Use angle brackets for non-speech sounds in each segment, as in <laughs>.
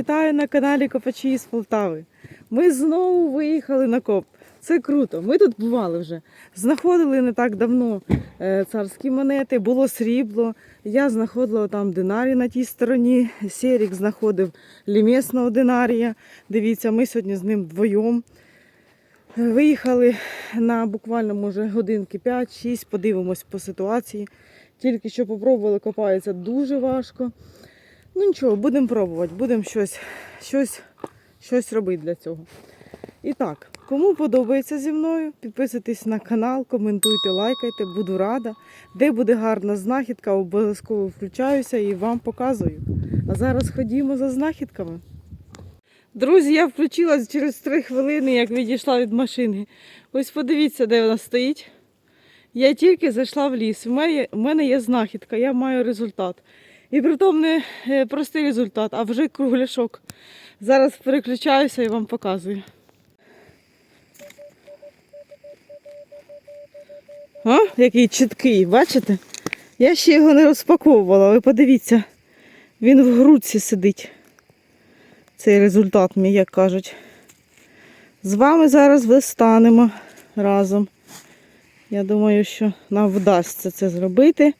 Вітаю на каналі Копачі з Полтави. Ми знову виїхали на коп. Це круто. Ми тут бували вже. Знаходили не так давно е, царські монети, було срібло. Я знаходила там динарій на тій стороні. Серік знаходив лімесного динарія. Дивіться, ми сьогодні з ним вдвоєм. Виїхали на буквально може годинки 5-6, подивимось по ситуації. Тільки що попробували, копається дуже важко. Ну нічого, будемо пробувати, будемо щось, щось, щось робити для цього. І так, кому подобається зі мною, підписуйтесь на канал, коментуйте, лайкайте, буду рада. Де буде гарна знахідка, обов'язково включаюся і вам показую. А зараз ходімо за знахідками. Друзі, я включилась через 3 хвилини, як відійшла від машини. Ось подивіться, де вона стоїть. Я тільки зайшла в ліс. У мене, є знахідка, я маю результат. І притом не е, простий результат, а вже кругляшок. Зараз переключаюся і вам показую. О, який чіткий, бачите? Я ще його не розпаковувала, ви подивіться. Він в грудці сидить. Цей результат мій, як кажуть. З вами зараз вистанемо разом. Я думаю, що нам вдасться це зробити,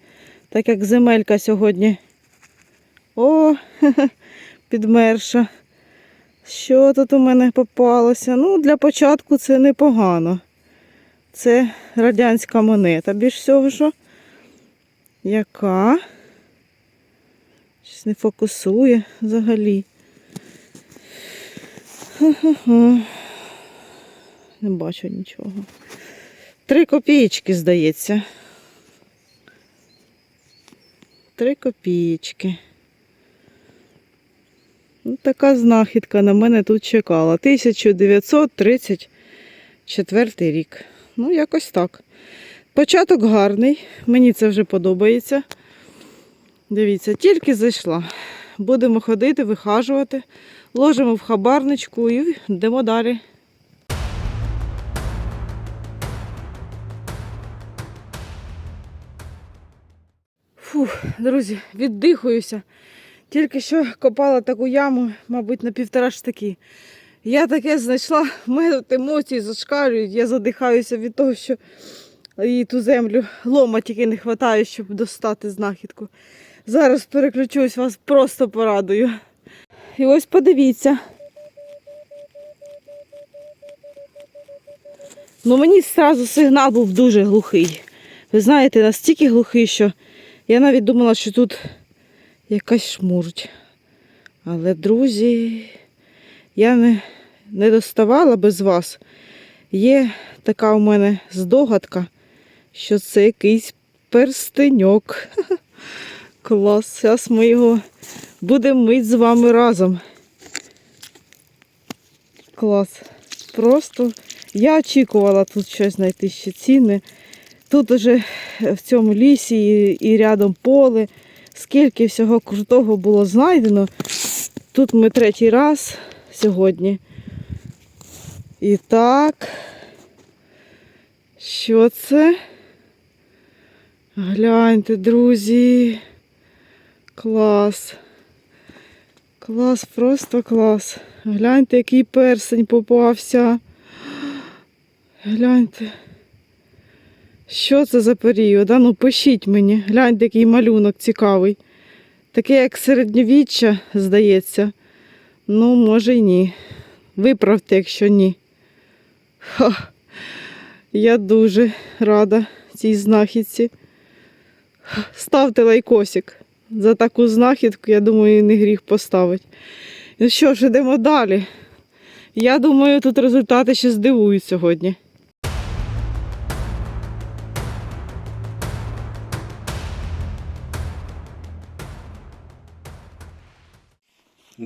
так як земелька сьогодні о, <laughs> підмерша. Що тут у мене попалося? Ну, для початку це непогано. Це радянська монета. Більш всього, що яка? Щось не фокусує взагалі. Не бачу нічого. Три копієчки, здається. Три копієчки. Ну, така знахідка на мене тут чекала. 1934 рік. Ну, якось так. Початок гарний, мені це вже подобається. Дивіться, тільки зайшла. Будемо ходити, вихажувати, ложимо в хабарничку і йдемо далі. Фух, друзі, віддихуюся. Тільки що копала таку яму, мабуть, на півтора штаки. Я таке знайшла, мене тут емоції зашкалюють, я задихаюся від того, що і ту землю лома тільки не вистачає, щоб достати знахідку. Зараз переключусь, вас просто порадую. І ось подивіться. Ну мені одразу сигнал був дуже глухий. Ви знаєте, настільки глухий, що я навіть думала, що тут якась шмурдь. Але, друзі, я не, не доставала без вас. Є така у мене здогадка, що це якийсь перстеньок. <laughs> Клас, зараз ми його будемо мити з вами разом. Клас. Просто я очікувала тут щось знайти ще цінне. Тут уже в цьому лісі і, і рядом поле. Скільки всього крутого було знайдено. Тут ми третій раз сьогодні. І так, що це? Гляньте, друзі. Клас. Клас, просто клас. Гляньте, який персень попався. Гляньте. Що це за період? А ну пишіть мені. Гляньте, який малюнок цікавий. Таке, як середньовіччя, здається. Ну, може й ні. Виправте, якщо ні. Ха. Я дуже рада цій знахідці. Ставте лайкосик. За таку знахідку, я думаю, не гріх поставити. Ну що ж, йдемо далі. Я думаю, тут результати ще здивують сьогодні.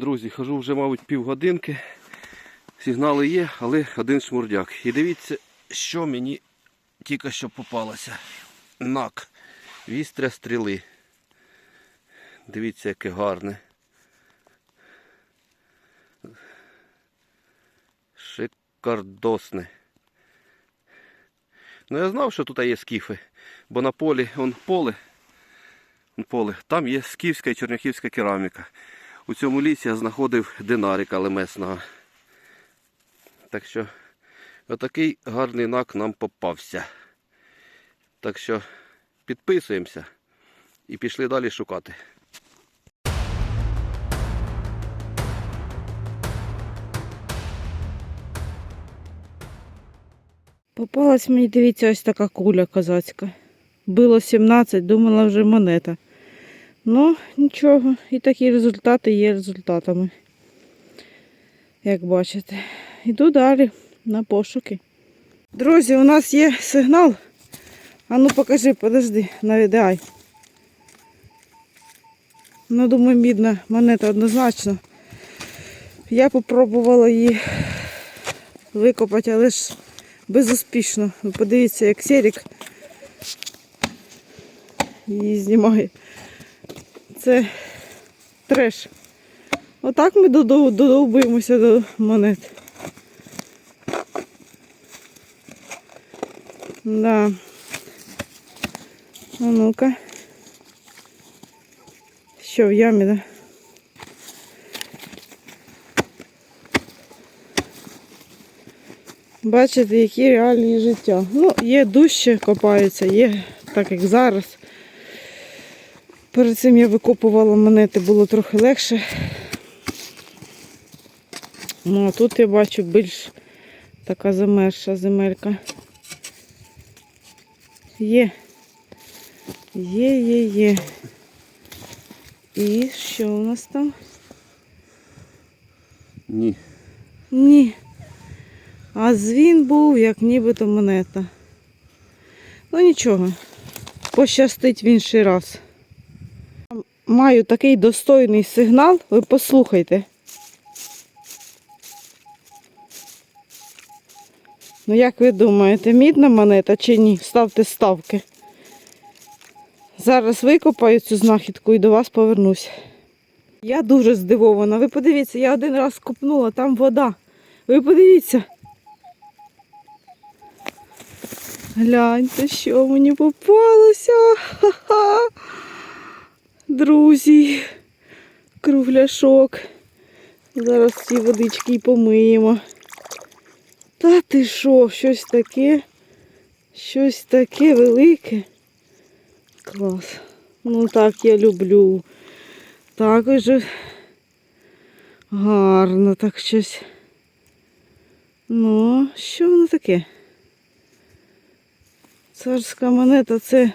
Друзі, хожу вже, мабуть, півгодинки. Сигнали є, але один шмурдяк. І дивіться, що мені тільки що попалося. Нак. Вістря стріли. Дивіться, яке гарне. Шикардосне. Ну я знав, що тут є скіфи, бо на полі он поле, поле, там є скіфська і черняхівська кераміка. У цьому лісі я знаходив динарика лемесного. Так що отакий гарний нак нам попався. Так що підписуємося і пішли далі шукати. Попалась мені, дивіться, ось така куля козацька. Було 17, думала вже монета. Ну, нічого, і такі результати є результатами. Як бачите. Йду далі на пошуки. Друзі, у нас є сигнал. А ну покажи, подожди, навідай. Ну, думаю, мідна монета однозначно. Я попробувала її викопати, але ж безуспішно. Подивіться, як Серік її знімає. Це треш. Отак ми додов- додовбуємося до монет. Да. А ну-ка. Що в ямі, да? Бачите, які реалії життя. Ну, є дужче копаються, є так як зараз. Перед цим я викопувала монети, було трохи легше. Ну, а тут я бачу більш така замерша земелька. Є. Є, є, є. І що у нас там? Ні. Ні. А дзвін був, як нібито монета. Ну нічого, пощастить в інший раз. Маю такий достойний сигнал, ви послухайте. Ну як ви думаєте, мідна монета чи ні? Ставте ставки. Зараз викопаю цю знахідку і до вас повернусь. Я дуже здивована. Ви подивіться, я один раз копнула, там вода. Ви подивіться. Гляньте, що мені попалося. Ха-ха. Друзі, кругляшок. Зараз ці водички й помиємо. Та ти що, щось таке? Щось таке велике. Клас. Ну так я люблю. Так уже гарно так щось. Ну, що воно таке? Царська монета це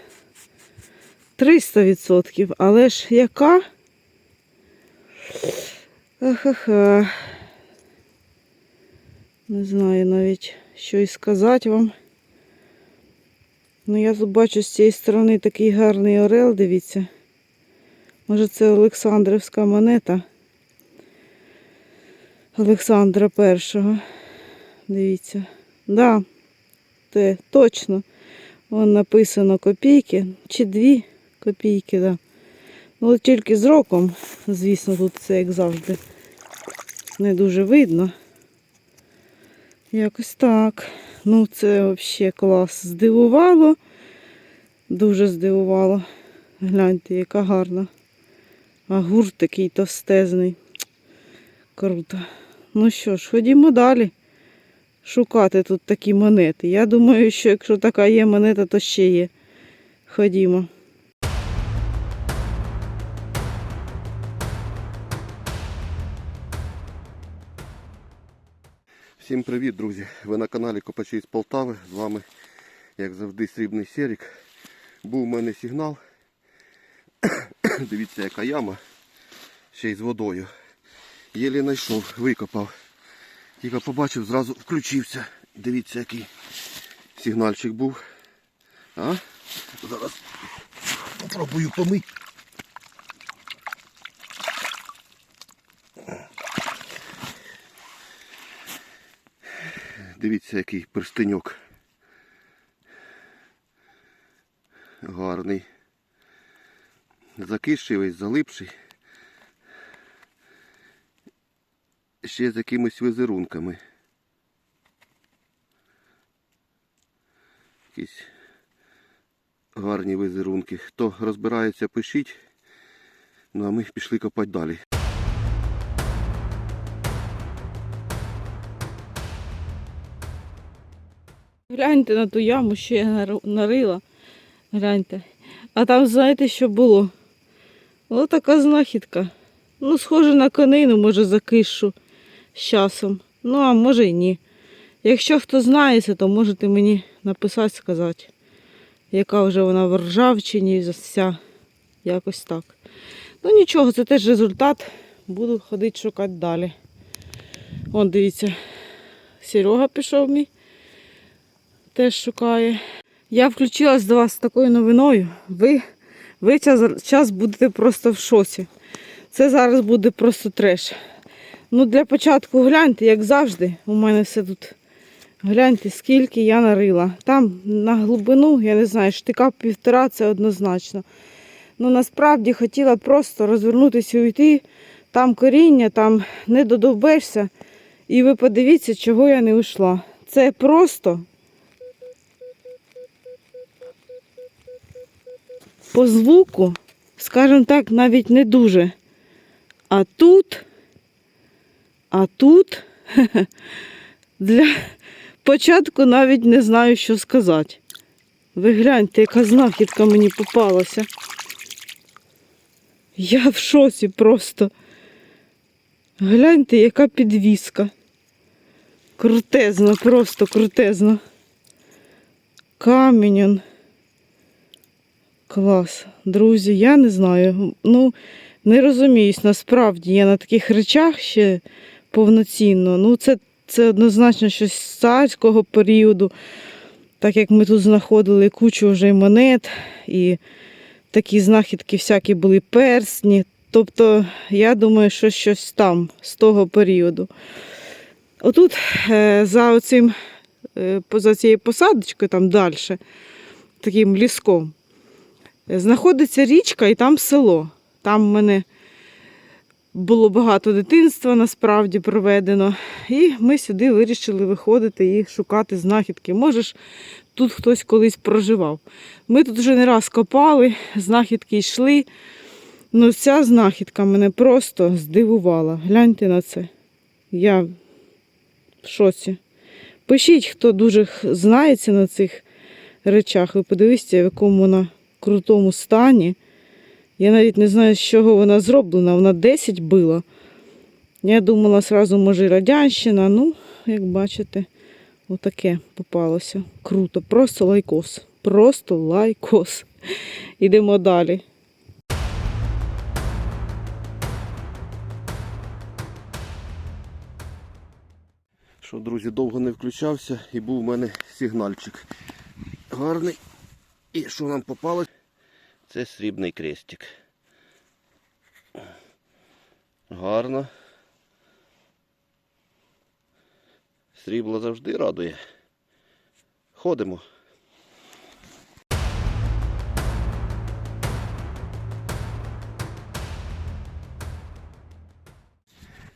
300%, але ж яка? Ахаха. Не знаю навіть, що і сказати вам. Ну, я тут бачу з цієї сторони такий гарний орел, дивіться. Може це Олександрівська монета. Олександра першого. Дивіться. Да, те, точно. Вон написано копійки. Чи дві копійки, да. Ну, тільки з роком, звісно, тут це як завжди не дуже видно. Якось так. Ну, це взагалі клас. Здивувало. Дуже здивувало. Гляньте, яка гарна. А гурт такий товстезний. Круто. Ну що ж, ходімо далі. Шукати тут такі монети. Я думаю, що якщо така є монета, то ще є. Ходімо. Всім привіт, друзі! Ви на каналі Копачі з Полтави. З вами, як завжди, срібний Серік. Був у мене сигнал. <coughs> Дивіться, яка яма. Ще й з водою. Єлі знайшов, викопав. Тільки побачив, зразу включився. Дивіться, який сигнальчик був. А? Зараз попробую помити. Дивіться, який перстеньок. Гарний. Закисший весь, залипший. Ще з якимись візерунками. Якісь гарні візерунки. Хто розбирається, пишіть. Ну а ми пішли копати далі. Гляньте на ту яму, що я нарила. Гляньте. А там знаєте, що було? Ось така знахідка. Ну, схоже на конину, може, закишу з часом. Ну, а може й ні. Якщо хто знає це, то можете мені написати, сказати, яка вже вона в ржавчині, вся. Якось так. Ну нічого, це теж результат. Буду ходити шукати далі. Вон, дивіться, Серега пішов мій. Теж шукає. Я включилась до вас з такою новиною. Ви, ви час, час будете просто в шоці. Це зараз буде просто треш. Ну, для початку гляньте, як завжди, у мене все тут. Гляньте, скільки я нарила. Там на глибину, я не знаю, штика півтора це однозначно. Ну насправді хотіла просто розвернутися і уйти. Там коріння, там не додовбешся. І ви подивіться, чого я не йшла. Це просто по звуку, скажімо так, навіть не дуже. А тут, а тут <laughs> для початку навіть не знаю, що сказати. Ви гляньте, яка знахідка мені попалася. Я в шоці просто. Гляньте, яка підвіска. Крутезна, просто крутезна. Камінь. Клас. Друзі, я не знаю. Ну, не розуміюсь, насправді я на таких речах ще повноцінно. Ну, це, це однозначно щось з царського періоду. Так як ми тут знаходили кучу вже монет, і такі знахідки всякі були персні. Тобто, я думаю, що щось там з того періоду. Отут е, за оцим, е, поза цією посадочкою, там далі, таким ліском, знаходиться річка і там село. Там в мене було багато дитинства насправді проведено. І ми сюди вирішили виходити і шукати знахідки. Може ж, тут хтось колись проживав. Ми тут вже не раз копали, знахідки йшли. Ну, ця знахідка мене просто здивувала. Гляньте на це. Я в шоці. Пишіть, хто дуже знається на цих речах. Ви подивіться, в якому вона крутому стані. Я навіть не знаю, з чого вона зроблена. Вона 10 била. Я думала, сразу, може, радянщина. Ну, як бачите, отаке попалося. Круто. Просто лайкос. Просто лайкос. <laughs> Ідемо далі. Що, друзі, довго не включався і був у мене сигнальчик. Гарний. І що нам попалось? Це срібний крестик. Гарно. Срібло завжди радує. Ходимо.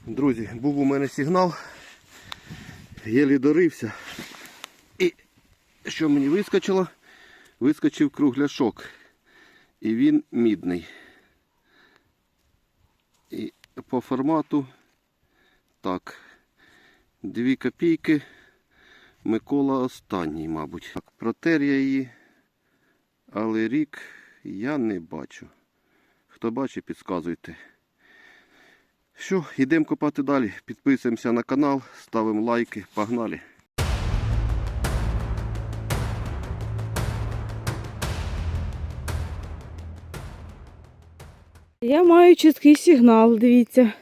Друзі, був у мене сигнал. Єлі дорився. І що мені вискочило? Вискочив кругляшок. І він мідний. І по формату так. Дві копійки. Микола останній, мабуть. Так, протер я її, але рік я не бачу. Хто бачить, підказуйте. Що, йдемо копати далі. Підписуємося на канал, ставимо лайки. Погнали! Я маю чіткий сигнал, дивіться.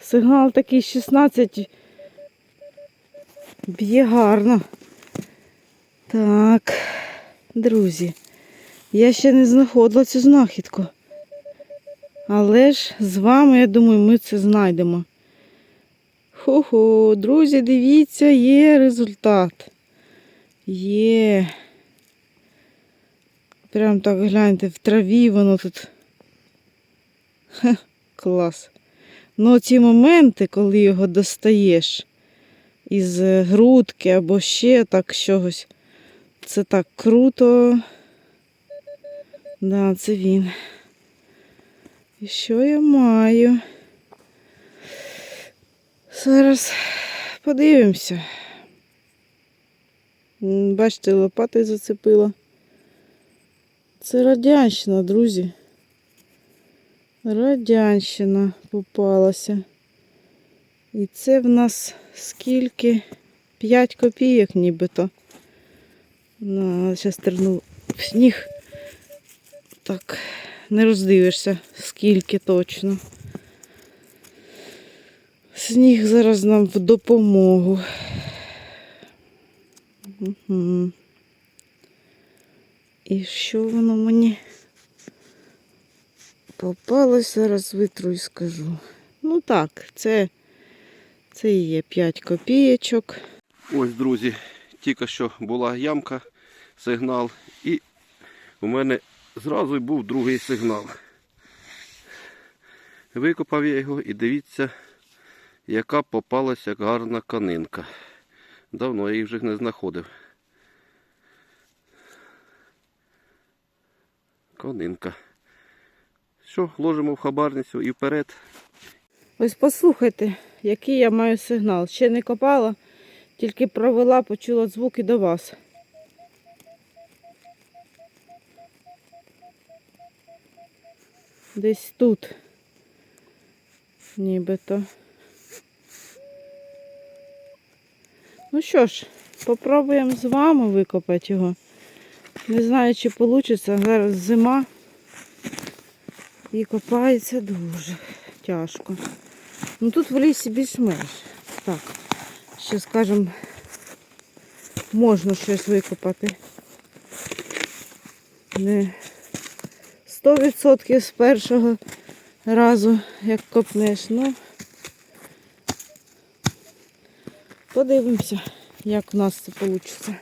Сигнал такий 16 б'є гарно. Так, друзі, я ще не знаходила цю знахідку. Але ж з вами, я думаю, ми це знайдемо. Хо-хо, друзі, дивіться, є результат. Є. Прям так гляньте, в траві воно тут. Ха, клас. Ну, ці моменти, коли його достаєш із е, грудки або ще так чогось, це так круто. Да, це він. І що я маю? Зараз подивимося. Бачите, лопатою зацепила. Це радянщина, друзі. Радянщина попалася. І це в нас скільки? 5 копійок нібито. На, зараз терну в сніг. Так, не роздивишся, скільки точно. Сніг зараз нам в допомогу. Угу. І що воно мені попалось, зараз витру і скажу. Ну так, це, це є 5 копійочок. Ось, друзі, тільки що була ямка, сигнал, і у мене зразу був другий сигнал. Викопав я його і дивіться, яка попалася гарна канинка. Давно я її вже не знаходив. Конинка. Що, ложимо в хабарницю і вперед. Ось послухайте, який я маю сигнал. Ще не копала, тільки провела, почула звуки до вас. Десь тут. Нібито. Ну що ж, попробуємо з вами викопати його. Не знаю, чи вийде. Зараз зима. І копається дуже тяжко. Ну тут в лісі більш-менш. Так, ще скажемо, можна щось викопати. Не 100% з першого разу, як копнеш. Ну, подивимося, як у нас це вийде.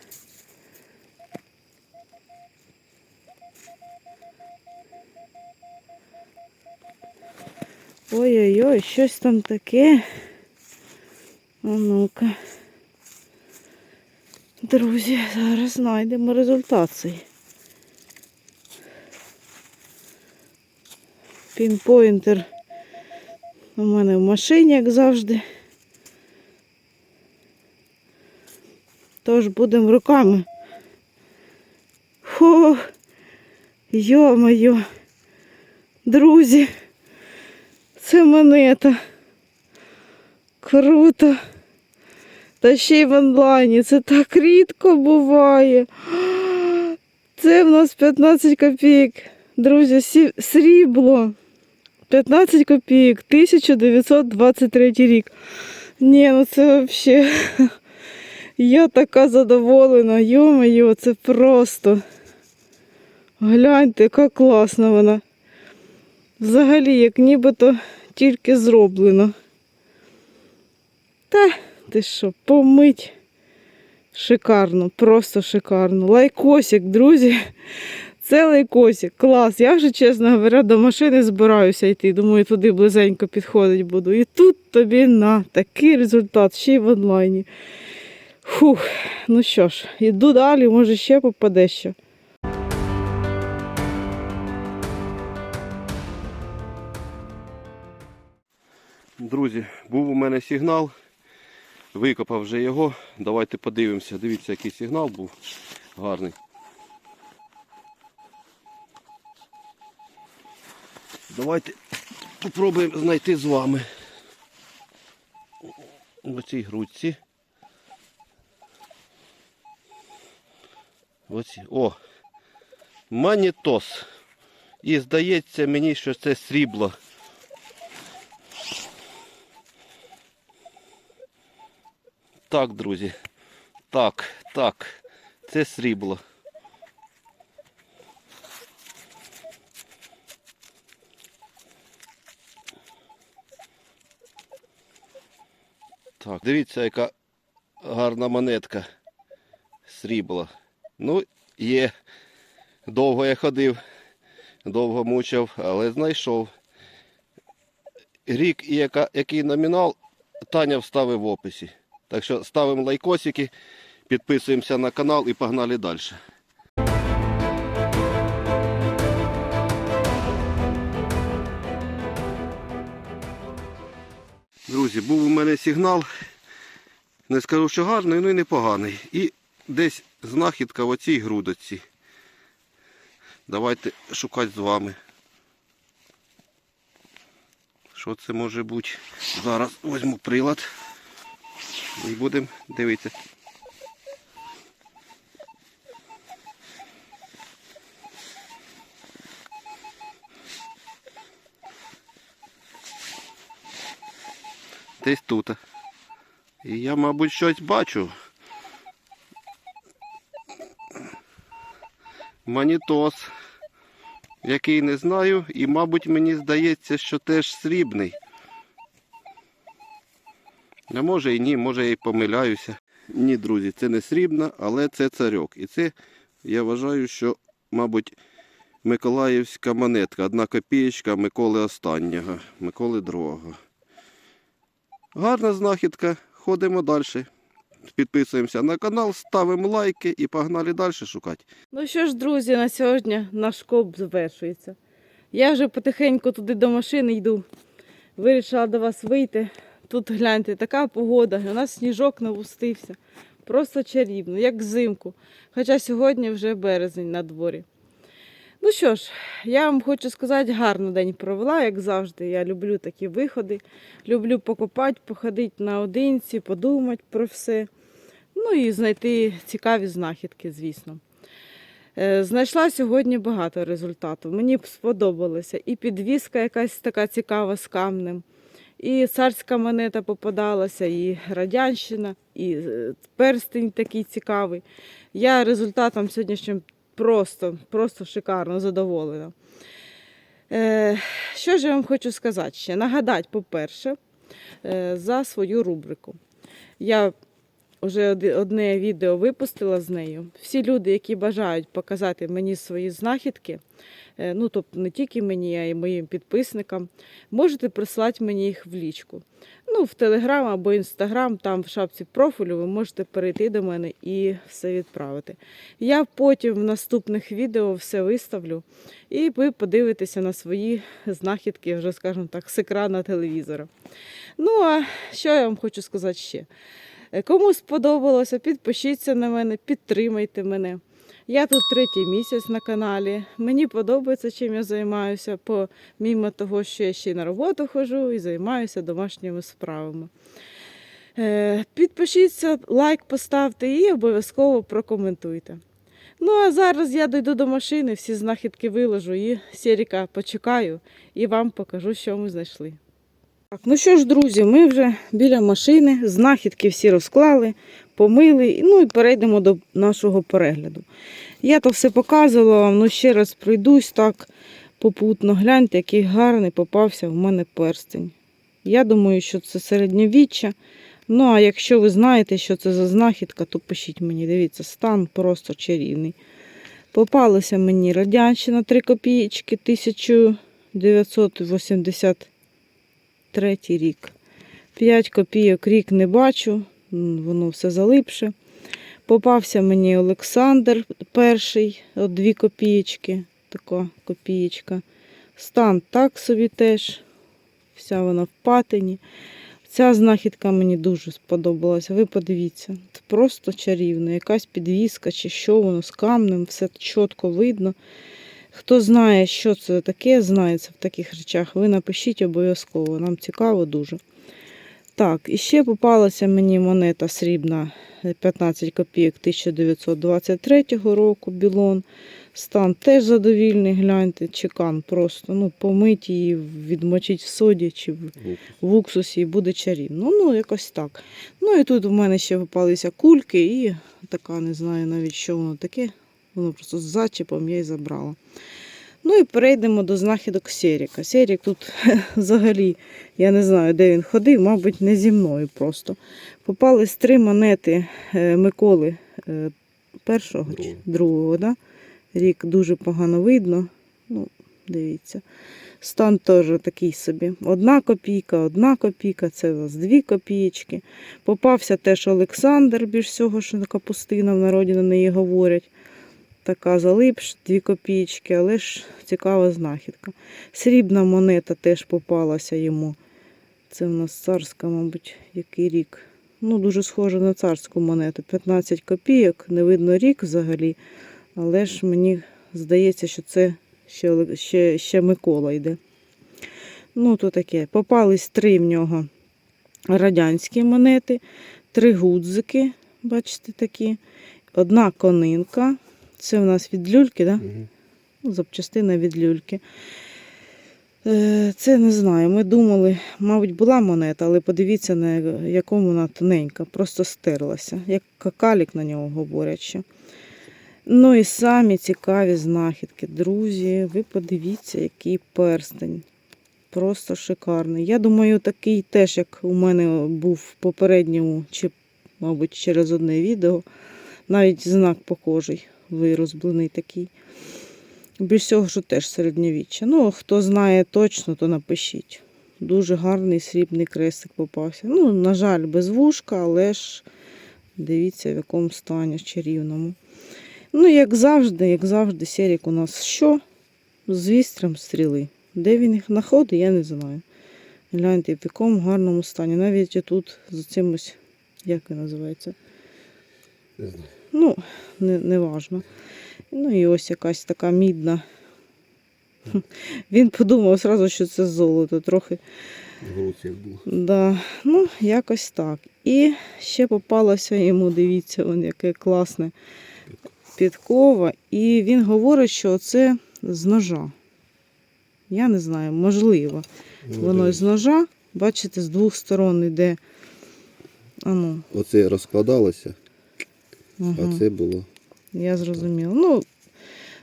Ой-ой-ой, щось там таке. А ну-ка. Друзі, зараз знайдемо результат цей. Пінпойнтер у мене в машині, як завжди. Тож будемо руками. Фу, йо-моє, друзі. Це монета. Круто. Та ще й в онлайні. Це так рідко буває. Це в нас 15 копійок. Друзі, срібло. 15 копійок, 1923 рік. Ні, ну це взагалі. <laughs> Я така задоволена. Йо-моє, це просто. Гляньте, яка класна вона. Взагалі, як нібито тільки зроблено. Та, ти що, помить. Шикарно, просто шикарно. Лайкосик, друзі. Це лайкосик, клас. Я вже, чесно говоря, до машини збираюся йти. Думаю, туди близенько підходить буду. І тут тобі на такий результат, ще й в онлайні. Фух, ну що ж, іду далі, може ще попаде що. Друзі, був у мене сигнал. Викопав вже його. Давайте подивимося. Дивіться, який сигнал був гарний. Давайте попробуємо знайти з вами. В цій грудці. Оці. О! Манітос. І здається мені, що це срібло. Так, друзі. Так, так. Це срібло. Так, дивіться, яка гарна монетка. Срібло. Ну, є. Довго я ходив, довго мучив, але знайшов. Рік і яка, який номінал, Таня вставив в описі. Так що ставимо лайкосики, підписуємося на канал і погнали далі. Друзі, був у мене сигнал. Не скажу, що гарний, ну і непоганий. І десь знахідка в оцій грудочці. Давайте шукати з вами. Що це може бути? Зараз візьму прилад і будемо дивитися. Десь тут. І я, мабуть, щось бачу. Манітос, який не знаю, і, мабуть, мені здається, що теж срібний. А може і ні, може я і помиляюся. Ні, друзі, це не срібна, але це царьок. І це я вважаю, що, мабуть, Миколаївська монетка, одна копієчка Миколи Останнього, Миколи Другого. Гарна знахідка. Ходимо далі. Підписуємося на канал, ставимо лайки і погнали далі шукати. Ну що ж, друзі, на сьогодні наш коп завершується. Я вже потихеньку туди до машини йду. Вирішила до вас вийти. Тут гляньте, така погода, у нас сніжок навустився. Просто чарівно, як взимку. Хоча сьогодні вже березень на дворі. Ну що ж, я вам хочу сказати, гарно день провела, як завжди. Я люблю такі виходи. Люблю покопати, походити наодинці, подумати про все. Ну і знайти цікаві знахідки, звісно. Е, Знайшла сьогодні багато результатів. Мені сподобалося. І підвіска якась така цікава з камнем, і царська монета попадалася, і радянщина, і е, перстень такий цікавий. Я результатом сьогоднішнім просто, просто шикарно задоволена. Е, Що ж я вам хочу сказати ще? Нагадати, по-перше, е, за свою рубрику. Я вже одне відео випустила з нею. Всі люди, які бажають показати мені свої знахідки, е, ну тобто не тільки мені, а й моїм підписникам, можете прислати мені їх в лічку. Ну, в Телеграм або Інстаграм, там в шапці профілю ви можете перейти до мене і все відправити. Я потім в наступних відео все виставлю, і ви подивитеся на свої знахідки, вже, скажімо так, з екрана телевізора. Ну, а що я вам хочу сказати ще? Кому сподобалося, підпишіться на мене, підтримайте мене. Я тут третій місяць на каналі. Мені подобається, чим я займаюся, помімо того, що я ще й на роботу ходжу і займаюся домашніми справами. Е, Підпишіться, лайк поставте і обов'язково прокоментуйте. Ну а зараз я дойду до машини, всі знахідки виложу і Сіріка почекаю і вам покажу, що ми знайшли. Так, ну що ж, друзі, ми вже біля машини, знахідки всі розклали, помили, ну і перейдемо до нашого перегляду. Я то все показувала вам, ну ще раз пройдусь так попутно. Гляньте, який гарний попався в мене перстень. Я думаю, що це середньовіччя. Ну, а якщо ви знаєте, що це за знахідка, то пишіть мені. Дивіться, стан просто чарівний. Попалася мені радянщина 3 копійки 1983 рік. 5 копійок рік не бачу, воно все залипше. Попався мені Олександр перший, от 2 копійки, така копієчка. Стан так собі теж, вся вона в патині. Ця знахідка мені дуже сподобалася. Ви подивіться, це просто чарівно. Якась підвіска чи що воно з камнем, все чітко видно. Хто знає, що це таке, знається в таких речах, ви напишіть обов'язково. Нам цікаво дуже. Так, і ще попалася мені монета срібна е, 15 копійок 1923 року білон. Стан теж задовільний, гляньте, чекан просто. Ну, помить її, відмочить в соді чи в в уксусі і буде чарівно. Ну, якось так. Ну і тут у мене ще попалися кульки і така, не знаю навіть, що воно таке. Воно просто з зачіпом я й забрала. Ну і перейдемо до знахідок Серіка. Серік тут <laughs> взагалі, я не знаю, де він ходив, мабуть, не зі мною просто. Попались три монети е, Миколи е, першого чи другого. Да? Рік дуже погано видно. Ну, дивіться. Стан теж такий собі. Одна копійка, одна копійка, це у нас дві копійки. Попався теж Олександр, більш всього, що капустина в народі на неї говорять. Така залипш, дві копійки, але ж цікава знахідка. Срібна монета теж попалася йому. Це в нас царська, мабуть, який рік. Ну, дуже схоже на царську монету. 15 копійок, не видно рік взагалі. Але ж мені здається, що це ще, ще, ще Микола йде. Ну, то таке. Попались три в нього радянські монети, три гудзики, бачите, такі, одна конинка. Це у нас від люльки, да? Ну, запчастина від люльки. Е, Це не знаю. Ми думали, мабуть, була монета, але подивіться, на якому вона тоненька, просто стерлася, як какалік на нього говорять ще. Ну і самі цікаві знахідки. Друзі, ви подивіться, який перстень. Просто шикарний. Я думаю, такий теж, як у мене був в попередньому, чи, мабуть, через одне відео. Навіть знак похожий, вирозблений такий. Більш всього, що теж середньовіччя. Ну, хто знає точно, то напишіть. Дуже гарний срібний крестик попався. Ну, на жаль, без вушка, але ж дивіться, в якому стані чарівному. Ну, як завжди, як завжди, серік у нас що? З вістрям стріли. Де він їх знаходить, я не знаю. Гляньте, в якому гарному стані. Навіть тут з цим ось, як він називається? Не знаю. Ну, не, не важно. Ну і ось якась така мідна. Він подумав одразу, що це золото. Трохи. В як було. Да. Ну, якось так. І ще попалося йому, дивіться, он яке класне підкова. І він говорить, що це з ножа. Я не знаю, можливо. Ну, Воно з ножа, бачите, з двох сторон йде. Ану, Оце розкладалося, ага. а це було. Я зрозуміла. Ну,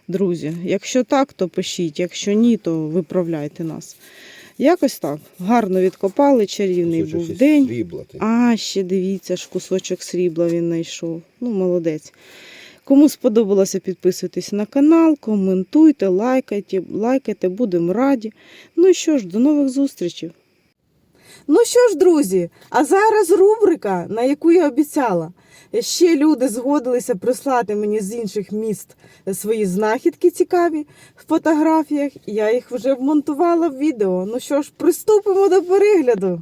друзі, якщо так, то пишіть. Якщо ні, то виправляйте нас. Якось так. Гарно відкопали, чарівний кусочок був день. Срібла. ти. А, ще дивіться, ж кусочок срібла він знайшов. Ну, молодець. Кому сподобалося, підписуйтесь на канал, коментуйте, лайкайте, лайкайте, будемо раді. Ну і що ж, до нових зустрічей. Ну що ж, друзі, а зараз рубрика, на яку я обіцяла. Ще люди згодилися прислати мені з інших міст свої знахідки цікаві в фотографіях. Я їх вже вмонтувала в відео. Ну що ж, приступимо до перегляду.